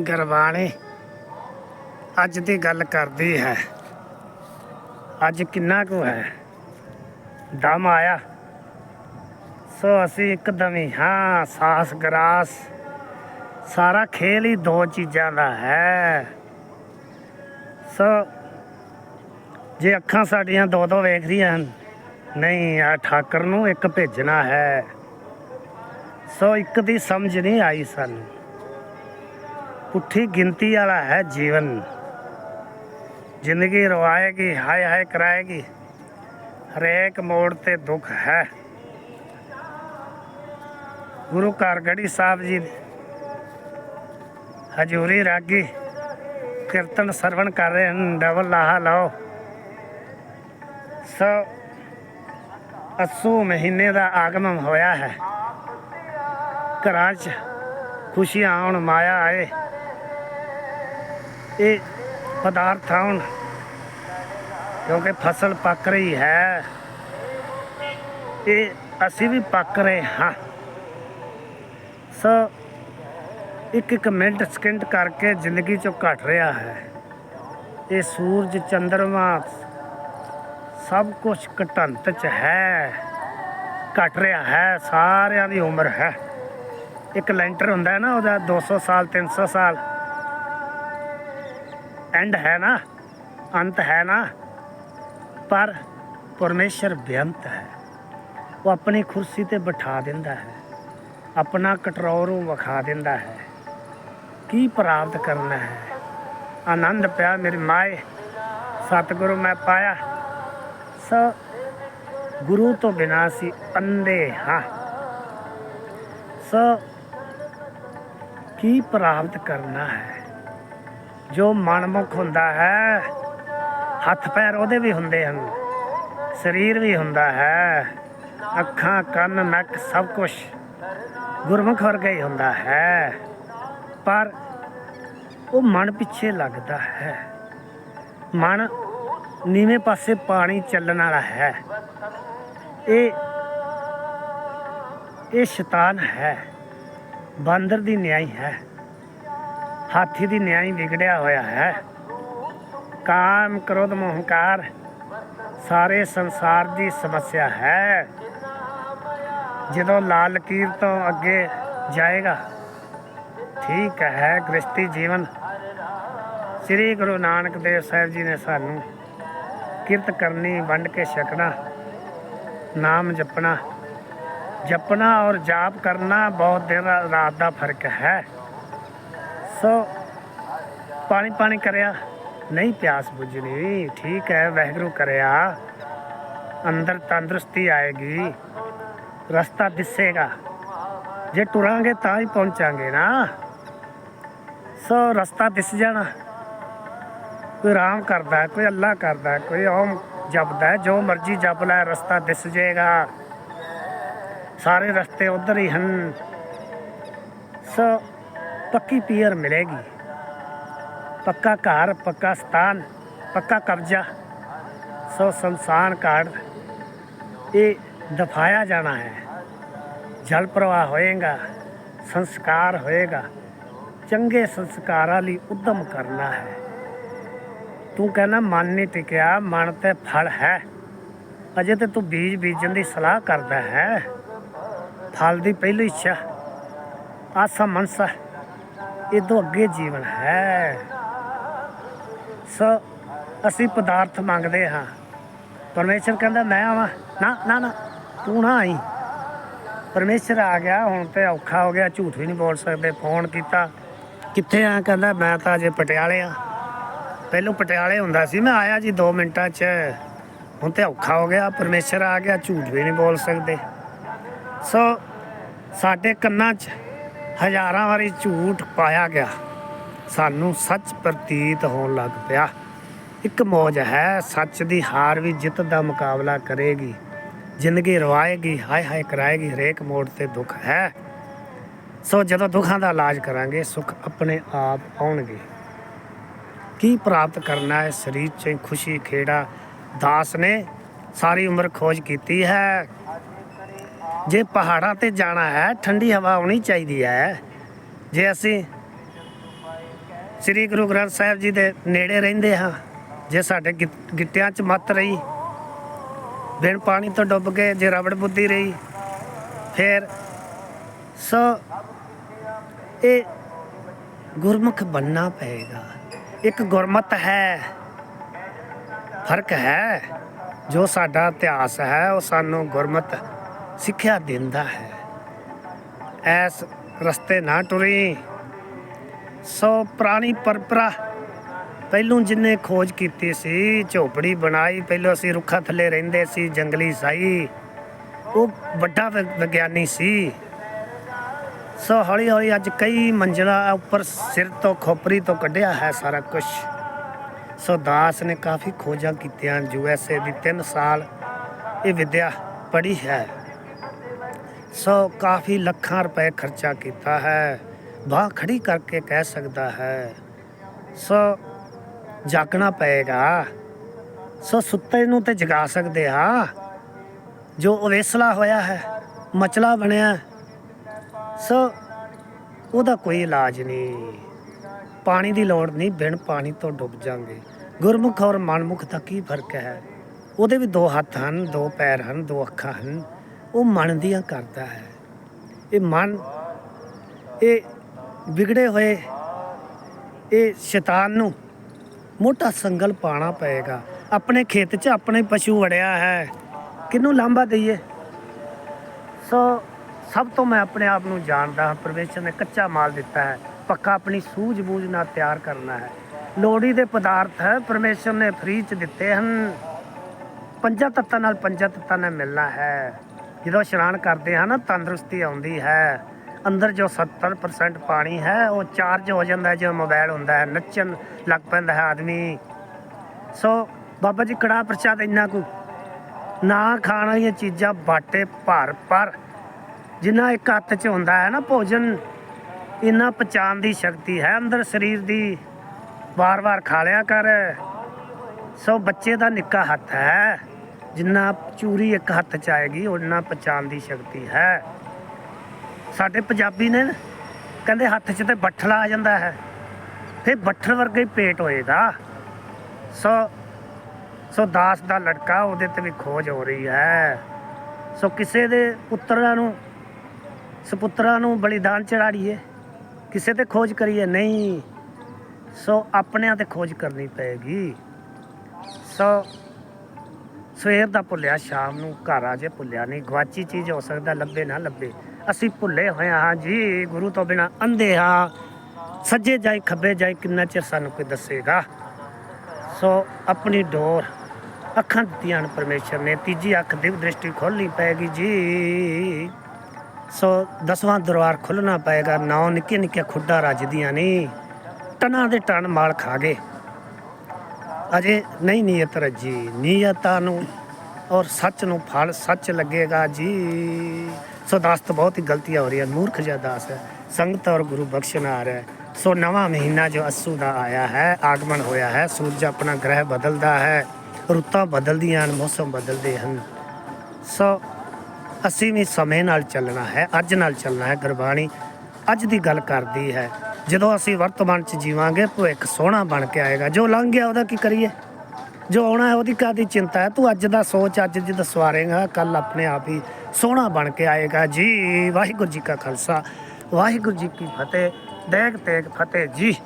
ਗਰਵਾਣੇ, ਅੱਜ ਦੀ ਗੱਲ ਕਰਦੀ ਹੈ। ਅੱਜ ਕਿੰਨਾ ਕੁ ਹੈ? ਦਮ ਆਇਆ। ਸੋ ਅਸੀਂ ਇੱਕਦਮ ਹੀ, ਹਾਂ, ਸਾਸ ਗਰਾਸ। ਸਾਰਾ ਖੇਲ ਹੀ ਦੋ ਚੀਜ਼ਾਂ ਦਾ ਹੈ। ਸੋ ਜੇ ਅੱਖਾਂ ਸਾਡੀਆਂ ਦੋ ਦੋ ਵੇਖਦੀਆਂ ਹਨ, ਨਹੀਂ, ਆ ਠਾਕਰ ਨੂੰ ਇੱਕ ਭੇਜਣਾ ਹੈ। ਸੋ ਇੱਕ ਦੀ ਸਮਝ ਨਹੀਂ ਆਈ ਸਾਨੂੰ। ਪੁੱਠੀ ਗਿਣਤੀ ਵਾਲਾ ਹੈ ਜੀਵਨ। ਜ਼ਿੰਦਗੀ ਰਵਾਏਗੀ, ਹਾਏ ਹਾਏ ਕਰਾਏਗੀ। ਹਰੇਕ ਮੋੜ ਤੇ ਦੁੱਖ ਹੈ। ਗੁਰੂ ਘਰ ਸਾਹਿਬ ਜੀ, ਹਜੂਰੀ ਰਾਗੀ ਕੀਰਤਨ ਸਰਵਣ ਕਰ ਰਹੇ ਹਨ, ਡਬਲ ਲਾਹਾ ਲਾਓ। ਸੋ ਅਸੂ ਮਹੀਨੇ ਦਾ ਆਗਮਨ ਹੋਇਆ ਹੈ। ਘਰਾਂ 'ਚ ਖੁਸ਼ੀਆਂ ਆਉਣ, ਮਾਇਆ ਆਏ। ਇਹ ਪਦਾਰਥ ਆਉਣ ਕਿਉਂਕਿ ਫਸਲ ਪੱਕ ਰਹੀ ਹੈ। ਇਹ ਅਸੀਂ ਵੀ ਪੱਕ ਰਹੇ ਹਾਂ। ਸੋ ਇੱਕ ਇੱਕ ਮਿੰਟ, ਸਕਿੰਟ ਕਰਕੇ ਜ਼ਿੰਦਗੀ ਚੋਂ ਘਟ ਰਿਹਾ ਹੈ। ਇਹ ਸੂਰਜ, ਚੰਦਰਮਾ ਸਭ ਕੁਝ ਘਟੰਤ ਚ ਹੈ। ਘਟ ਰਿਹਾ ਹੈ, ਸਾਰਿਆਂ ਦੀ ਉਮਰ ਹੈ। ਇੱਕ ਲੈਂਟਰ ਹੁੰਦਾ ਹੈ ਨਾ, ਉਹਦਾ 200 ਸਾਲ 300 ਸਾਲ। ਐਂਡ ਹੈ ਨਾ, ਅੰਤ ਹੈ ਨਾ, ਪਰ ਪਰਮੇਸ਼ਰ ਬੇਅੰਤ ਹੈ। ਉਹ ਆਪਣੀ ਕੁਰਸੀ ਤੇ ਬਿਠਾ ਦਿੰਦਾ ਹੈ, ਆਪਣਾ ਕਟਰੋਰੂ ਵਿਖਾ ਦਿੰਦਾ ਹੈ। ਕੀ ਪ੍ਰਾਪਤ ਕਰਨਾ ਹੈ? ਆਨੰਦ ਪਿਆ ਮੇਰੀ ਮਾਏ, ਸਤਿਗੁਰੂ ਮੈਂ ਪਾਇਆ। ਸੋ ਗੁਰੂ ਤੋਂ ਬਿਨਾ ਸੀ ਅੰਦੇ ਹਾਂ। ਸੋ ਕੀ ਪ੍ਰਾਪਤ ਕਰਨਾ ਹੈ? ਜੋ ਮਨਮੁਖ ਹੁੰਦਾ ਹੈ, ਹੱਥ ਪੈਰ ਉਹਦੇ ਵੀ ਹੁੰਦੇ ਹਨ, ਸਰੀਰ ਵੀ ਹੁੰਦਾ ਹੈ, ਅੱਖਾਂ, ਕੰਨ, ਨੱਕ ਸਭ ਕੁਝ ਗੁਰਮੁਖ ਵਰਗਾ ਹੀ ਹੁੰਦਾ ਹੈ। ਪਰ ਉਹ ਮਨ ਪਿੱਛੇ ਲੱਗਦਾ ਹੈ। ਮਨ ਨੀਵੇਂ ਪਾਸੇ ਪਾਣੀ ਚੱਲਣ ਵਾਲਾ ਹੈ। ਇਹ ਇਹ ਸ਼ੈਤਾਨ ਹੈ। ਬਾਂਦਰ ਦੀ ਨਿਆਈ ਹੈ। ਹਾਥੀ ਦੀ ਨਿਆਈ ਵਿਗੜਿਆ ਹੋਇਆ ਹੈ। ਕਾਮ, ਕ੍ਰੋਧ ਮੋਹ ਹੰਕਾਰ ਸਾਰੇ ਸੰਸਾਰ ਦੀ ਸਮੱਸਿਆ ਹੈ। ਜਦੋਂ ਲਾਲ ਲਕੀਰ ਤੋਂ ਅੱਗੇ ਜਾਏਗਾ, ਠੀਕ ਹੈ ਗ੍ਰਸਤੀ ਜੀਵਨ। ਸ੍ਰੀ ਗੁਰੂ ਨਾਨਕ ਦੇਵ ਸਾਹਿਬ ਜੀ ਨੇ ਸਾਨੂੰ ਕਿਰਤ ਕਰਨੀ, ਵੰਡ ਕੇ ਛਕਣਾ, ਨਾਮ ਜਪਣਾ ਜਪਣਾ ਔਰ ਜਾਪ ਕਰਨਾ ਬਹੁਤ ਦਿਨ ਰਾਤ ਦਾ ਫ਼ਰਕ ਹੈ। ਸੋ ਪਾਣੀ ਪਾਣੀ ਕਰਿਆ। ਨਹੀਂ ਪਿਆਸ ਬੁਝਣੀ, ਠੀਕ ਹੈ, ਵਾਹਿਗੁਰੂ ਕਰਿਆ। ਅੰਦਰ ਤੰਦਰੁਸਤੀ ਆਏਗੀ, ਰਸਤਾ ਦਿਸੇਗਾ। ਜੇ ਟੁਰਾਂਗੇ ਤਾਂ ਹੀ ਪਹੁੰਚਾਂਗੇ ਨਾ। ਸੋ ਰਸਤਾ ਦਿਸ ਜਾਣਾ। ਕੋਈ ਆਰਾਮ ਕਰਦਾ, ਕੋਈ ਅੱਲਾ ਕਰਦਾ, ਕੋਈ ਓਮ ਜਪਦਾ, ਜੋ ਮਰਜ਼ੀ ਜਪ ਲੈ, ਰਸਤਾ ਦਿਸ ਜਾਏਗਾ। ਸਾਰੇ ਰਸਤੇ ਉਧਰ ਹੀ ਹਨ। ਸੋ ਪੱਕੀ ਪੀਰ ਮਿਲੇਗੀ। ਪੱਕਾ ਘਰ, ਪੱਕਾ ਸਥਾਨ, ਪੱਕਾ ਕਬਜ਼ਾ, ਸੋ ਸੰਸਾਨ ਕਾਰਡ ਇਹ ਦਫਾਇਆ ਜਾਣਾ ਹੈ। ਜਲ ਪ੍ਰਵਾਹ ਹੋਏਗਾ, ਸੰਸਕਾਰ ਹੋਏਗਾ, ਚੰਗੇ ਸੰਸਕਾਰਾਂ ਲਈ ਉਦਮ ਕਰਨਾ ਹੈ। ਤੂੰ ਕਹਿੰਦਾ, ਮਨ ਨਹੀਂ ਟਿਕਿਆ, ਮਨ ਤੇ ਫਲ ਹੈ। ਅਜੇ ਤੇ ਤੂੰ ਬੀਜ ਬੀਜਣ ਦੀ ਸਲਾਹ ਕਰਦਾ ਹੈ। ਫਲ ਦੀ ਪਹਿਲੀ ਇੱਛਾ ਆਸਾ ਮਨਸਾ ਇਹ ਤੋਂ ਅੱਗੇ ਜੀਵਨ ਹੈ। ਸੋ ਅਸੀਂ ਪਦਾਰਥ ਮੰਗਦੇ ਹਾਂ। ਪਰਮੇਸ਼ਰ ਕਹਿੰਦਾ, ਮੈਂ ਆਵਾਂ। ਨਾ ਨਾ ਨਾ, ਤੂੰ ਨਾ ਆਈ। ਪਰਮੇਸ਼ਰ ਆ ਗਿਆ, ਹੁਣ ਤੇ ਔਖਾ ਹੋ ਗਿਆ, ਝੂਠ ਵੀ ਨਹੀਂ ਬੋਲ ਸਕਦੇ, ਫੋਨ ਕੀਤਾ। ਕਿੱਥੇ ਆ? ਕਹਿੰਦਾ, ਮੈਂ ਤਾਂ ਅਜੇ ਪਟਿਆਲੇ ਆ। ਪਹਿਲੋਂ ਪਟਿਆਲੇ ਹੁੰਦਾ ਸੀ, ਮੈਂ ਆਇਆ ਜੀ 2 ਮਿੰਟਾਂ 'ਚ। ਹੁਣ ਤੇ ਔਖਾ ਹੋ ਗਿਆ, ਪਰਮੇਸ਼ਰ ਆ ਗਿਆ, ਝੂਠ ਵੀ ਨਹੀਂ ਬੋਲ ਸਕਦੇ। ਸੋ ਸਾਡੇ ਕੰਨਾਂ 'ਚ ਹਜ਼ਾਰਾਂ ਵਾਰੀ ਝੂਠ ਪਾਇਆ ਗਿਆ। ਸਾਨੂੰ ਸੱਚ ਪ੍ਰਤੀਤ ਹੋਣ ਲੱਗ ਪਿਆ। ਇੱਕ ਮੌਜ ਹੈ, ਸੱਚ ਦੀ ਹਾਰ ਵੀ ਜਿੱਤ ਦਾ ਮੁਕਾਬਲਾ ਕਰੇਗੀ। ਜ਼ਿੰਦਗੀ ਰਵਾਏਗੀ, ਹਾਏ ਹਾਏ ਕਰਾਏਗੀ, ਹਰੇਕ ਮੋੜ ਤੇ ਦੁੱਖ ਹੈ। ਸੋ ਜਦੋਂ ਦੁੱਖਾਂ ਦਾ ਇਲਾਜ ਕਰਾਂਗੇ, ਸੁੱਖ ਆਪਣੇ ਆਪ ਆਉਣਗੇ। ਕੀ ਪ੍ਰਾਪਤ ਕਰਨਾ ਹੈ? ਸਰੀਰ 'ਚ ਖੁਸ਼ੀ, ਖੇੜਾ, ਦਾਸ ਨੇ ਸਾਰੀ ਉਮਰ ਖੋਜ ਕੀਤੀ ਹੈ। ਜੇ ਪਹਾੜਾਂ ਤੇ ਜਾਣਾ ਹੈ, ਠੰਡੀ ਹਵਾ ਆਉਣੀ ਚਾਹੀਦੀ ਹੈ। ਜੇ ਅਸੀਂ ਸ੍ਰੀ ਗੁਰੂ ਗ੍ਰੰਥ ਸਾਹਿਬ ਜੀ ਦੇ ਨੇੜੇ ਰਹਿੰਦੇ ਹਾਂ, ਜੇ ਸਾਡੇ ਗਿ- ਗਿੱਟਿਆਂ 'ਚ ਮੱਤ ਰਹੀ, ਬਿਨ ਪਾਣੀ ਤੋਂ ਡੁੱਬ ਗਏ, ਜੇ ਰਬੜ ਬੁੱਧੀ ਰਹੀ, ਫਿਰ ਸੋ ਇਹ ਗੁਰਮੁਖ ਬੰਨਾ ਪਏਗਾ। ਇੱਕ ਗੁਰਮਤ ਹੈ, ਫ਼ਰਕ ਹੈ। ਜੋ ਸਾਡਾ ਇਤਿਹਾਸ ਹੈ, ਉਹ ਸਾਨੂੰ ਗੁਰਮਤ ਸਿੱਖਿਆ ਦਿੰਦਾ ਹੈ। ਐਸ ਰਸਤੇ ਨਾ ਟੁਰੀ। ਸੋ ਪੁਰਾਣੀ ਪਰੰਪਰਾ ਪਹਿਲੋਂ ਜਿੰਨੇ ਖੋਜ ਕੀਤੀ ਸੀ, ਝੋਪੜੀ ਬਣਾਈ, ਪਹਿਲੋਂ ਅਸੀਂ ਰੁੱਖਾਂ ਥੱਲੇ ਰਹਿੰਦੇ ਸੀ, ਜੰਗਲੀ ਸਾਈ। ਉਹ ਵੱਡਾ ਵਿ- ਵਿਗਿਆਨੀ ਸੀ। ਸੋ ਹੌਲੀ ਹੌਲੀ ਅੱਜ ਕਈ ਮੰਜ਼ਲਾਂ ਉੱਪਰ ਸਿਰ ਤੋਂ ਖੋਪਰੀ ਤੋਂ ਕੱਢਿਆ ਹੈ ਸਾਰਾ ਕੁਝ ਸੋ ਦਾਸ ਨੇ ਕਾਫੀ ਖੋਜਾਂ ਕੀਤੀਆਂ, ਯੂ ਐਸ ਏ ਦੀ 3 ਸਾਲ ਇਹ ਵਿਦਿਆ ਪੜ੍ਹੀ ਹੈ। ਸੋ ਕਾਫੀ ਲੱਖਾਂ ਰੁਪਏ ਖਰਚਾ ਕੀਤਾ ਹੈ। ਬਾਹ ਖੜੀ ਕਰਕੇ ਕਹਿ ਸਕਦਾ ਹੈ। ਸੋ ਜਾਗਣਾ ਪਏਗਾ। ਸੋ ਸੁੱਤੇ ਨੂੰ ਤੇ ਜਗਾ ਸਕਦੇ ਆ। ਜੋ ਅਵੇਸਲਾ ਹੋਇਆ ਹੈ, ਮਚਲਾ ਬਣਿਆ। ਸੋ, ਉਹਦਾ ਕੋਈ ਇਲਾਜ ਨਹੀਂ। ਪਾਣੀ ਦੀ ਲੋੜ ਨਹੀਂ, ਬਿਨ ਪਾਣੀ ਤੋਂ ਡੁੱਬ ਜਾਵਾਂਗੇ ਗੁਰਮੁਖ ਔਰ ਮਨਮੁਖ ਦਾ ਕੀ ਫ਼ਰਕ ਹੈ? ਉਹਦੇ ਵੀ ਦੋ ਹੱਥ ਹਨ, ਦੋ ਪੈਰ ਹਨ, ਦੋ ਅੱਖਾਂ ਹਨ। ਉਹ ਮਨ ਦੀਆਂ ਕਰਦਾ ਹੈ। ਇਹ ਮਨ, ਇਹ ਵਿਗੜੇ ਹੋਏ, ਇਹ ਸ਼ੈਤਾਨ ਨੂੰ ਮੋਟਾ ਸੰਗਲ ਪਾਣਾ ਪਏਗਾ। ਆਪਣੇ ਖੇਤ 'ਚ ਆਪਣੇ ਪਸ਼ੂ ਵੜਿਆ ਹੈ। ਕਿਹਨੂੰ ਲਾਂਭਾ ਦਈਏ? ਸੋ ਸਭ ਤੋਂ ਮੈਂ ਆਪਣੇ ਆਪ ਨੂੰ ਜਾਣਦਾ ਹਾਂ, ਪਰਮੇਸ਼ਰ ਨੇ ਕੱਚਾ ਮਾਲ ਦਿੱਤਾ ਹੈ। ਪੱਕਾ ਆਪਣੀ ਸੂਝ-ਬੂਝ ਨਾਲ ਤਿਆਰ ਕਰਨਾ ਹੈ। ਲੋੜੀ ਦੇ ਪਦਾਰਥ ਹੈ ਪਰਮੇਸ਼ਰ ਨੇ ਫ੍ਰੀ ਚ ਦਿੱਤੇ ਹਨ। ਪੰਜਾਂ ਤੱਤਾਂ ਨਾਲ ਪੰਜਾਂ ਤੱਤਾਂ ਨਾਲ ਮਿਲਣਾ ਹੈ। ਜਦੋਂ ਇਸ਼ਨਾਨ ਕਰਦੇ ਹਾਂ ਨਾ, ਤੰਦਰੁਸਤੀ ਆਉਂਦੀ ਹੈ। ਅੰਦਰ ਜੋ 70% ਪਾਣੀ ਹੈ, ਉਹ ਚਾਰਜ ਹੋ ਜਾਂਦਾ ਹੈ, ਜਿਵੇਂ ਮੋਬਾਈਲ ਹੁੰਦਾ ਹੈ, ਨੱਚਣ ਲੱਗ ਪੈਂਦਾ ਹੈ ਆਦਮੀ। ਸੋ ਬਾਬਾ ਜੀ ਕੜਾ ਪ੍ਰਸ਼ਾਦ ਇੰਨਾ ਕੁ ਨਾ ਖਾਣ ਵਾਲੀਆਂ ਚੀਜ਼ਾਂ ਬਾਟੇ ਭਰ ਪਰ ਜਿੰਨਾ ਇੱਕ ਹੱਥ 'ਚ ਹੁੰਦਾ ਹੈ ਨਾ ਭੋਜਨ, ਇੰਨਾ ਪਚਾਣ ਦੀ ਸ਼ਕਤੀ ਹੈ। ਅੰਦਰ ਸਰੀਰ ਦੀ ਵਾਰ-ਵਾਰ ਖਾ ਲਿਆ ਕਰ। ਸੋ ਬੱਚੇ ਦਾ ਨਿੱਕਾ ਹੱਥ ਹੈ। ਜਿੰਨਾ ਚੂਰੀ ਇੱਕ ਹੱਥ 'ਚ ਆਏਗੀ ਉਹਨਾਂ ਪਚਾਣ ਦੀ ਸ਼ਕਤੀ ਹੈ। ਸਾਡੇ ਪੰਜਾਬੀ ਨੇ ਕਹਿੰਦੇ ਹੱਥ 'ਚ ਤੇ ਬੱਠਲ ਆ ਜਾਂਦਾ ਹੈ। ਫਿਰ ਬੱਠਲ ਵਰਗਾ ਹੀ ਪੇਟ ਹੋਏਗਾ। ਸੋ ਸੋ ਦਾਸ ਦਾ ਲੜਕਾ ਉਹਦੇ ਤੇ ਵੀ ਖੋਜ ਹੋ ਰਹੀ ਹੈ। ਸੋ ਕਿਸੇ ਦੇ ਪੁੱਤਰਾਂ ਨੂੰ, ਸੁਪੁੱਤਰਾਂ ਨੂੰ ਬਲੀਦਾਨ ਚੜਾੜੀਏ ਕਿਸੇ ਤੇ ਖੋਜ ਕਰੀਏ, ਨਹੀਂ। ਸੋ ਆਪਣਿਆਂ ਤੇ ਖੋਜ ਕਰਨੀ ਪਏਗੀ। ਸੋ ਸਵੇਰ ਦਾ ਭੁੱਲਿਆ, ਸ਼ਾਮ ਨੂੰ ਘਰ ਆ ਜੇ ਭੁੱਲਿਆ ਨਹੀਂ। ਗਵਾਚੀ ਚੀਜ਼ ਹੋ ਸਕਦਾ, ਲੱਭੇ ਨਾ ਲੱਭੇ। ਅਸੀਂ ਭੁੱਲੇ ਹੋਏ ਹਾਂ ਜੀ, ਗੁਰੂ ਤੋਂ ਬਿਨਾ ਅੰਧੇ ਹਾਂ ਸੱਜੇ ਜਾਈ, ਖੱਬੇ ਜਾਈ, ਕਿੰਨਾ ਚਿਰ ਸਾਨੂੰ ਕੋਈ ਦੱਸੇਗਾ? ਸੋ ਆਪਣੀ ਡੋਰ, ਅੱਖਾਂ ਦਿੱਤੀਆਂ ਹਨ ਪਰਮੇਸ਼ਰ ਨੇ। ਤੀਜੀ ਅੱਖ ਦਿਵ ਦ੍ਰਿਸ਼ਟੀ ਖੋਲਣੀ ਪਏਗੀ ਜੀ। ਸੋ ਦਸਵਾਂ ਦਰਬਾਰ ਖੁੱਲਣਾ ਪਏਗਾ। ਨੌ ਨਿੱਕੇ ਨਿੱਕੇ ਖੁੱਡਾ ਰੱਜਦੀਆਂ ਨਹੀਂ ਟਨਾਂ ਦੇ ਟਨ ਮਾਲ ਖਾ ਗਏ। ਅਜੇ ਨਹੀਂ ਨੀਅਤ ਰੱਜੀ, ਨੀਅਤਾਂ ਨੂੰ ਔਰ ਸੱਚ ਨੂੰ ਫਲ ਸੱਚ ਲੱਗੇਗਾ ਜੀ। ਸੋ ਦਾਸ ਬਹੁਤ ਹੀ ਗਲਤੀਆਂ ਹੋ ਰਹੀਆਂ, ਮੂਰਖ ਜਿਹਾ ਦਾਸ ਹੈ। ਸੰਗਤ ਔਰ ਗੁਰੂ ਬਖਸ਼ਣ ਆ ਰਿਹਾ ਹੈ। ਸੋ ਨਵਾਂ ਮਹੀਨਾ ਜੋ ਅਸੂ ਦਾ ਆਇਆ ਹੈ, ਆਗਮਨ ਹੋਇਆ ਹੈ, ਸੂਰਜ ਆਪਣਾ ਗ੍ਰਹਿ ਬਦਲਦਾ ਹੈ, ਰੁੱਤਾਂ ਬਦਲਦੀਆਂ ਹਨ, ਮੌਸਮ ਬਦਲਦੇ ਹਨ। ਸੋ ਅਸੀਂ ਵੀ ਸਮੇਂ ਨਾਲ ਚੱਲਣਾ ਹੈ, ਅੱਜ ਨਾਲ ਚੱਲਣਾ ਹੈ ਗੁਰਬਾਣੀ। ਅੱਜ ਦੀ ਗੱਲ ਕਰਦੀ ਹੈ ਜਦੋਂ ਅਸੀਂ ਵਰਤਮਾਨ 'ਚ ਜੀਵਾਂਗੇ ਭਵਿੱਖ ਸੋਹਣਾ ਬਣ ਕੇ ਆਏਗਾ। ਜੋ ਲੰਘ ਗਿਆ, ਉਹਦਾ ਕੀ ਕਰੀਏ? ਜੋ ਆਉਣਾ ਹੈ, ਉਹਦੀ ਕਾਦੀ ਚਿੰਤਾ ਹੈ? ਤੂੰ ਅੱਜ ਦਾ ਸੋਚ, ਅੱਜ ਜਿੱਦ ਸਵਾਰੇਗਾ ਕੱਲ ਆਪਣੇ ਆਪ ਹੀ ਸੋਹਣਾ ਬਣ ਕੇ ਆਏਗਾ। ਜੀ, ਵਾਹਿਗੁਰੂ ਜੀ ਕਾ ਖਾਲਸਾ। ਵਾਹਿਗੁਰੂ ਜੀ ਕੀ ਫਤਿਹ। ਦੇਗ ਤੇਗ ਫਤਿਹ ਜੀ।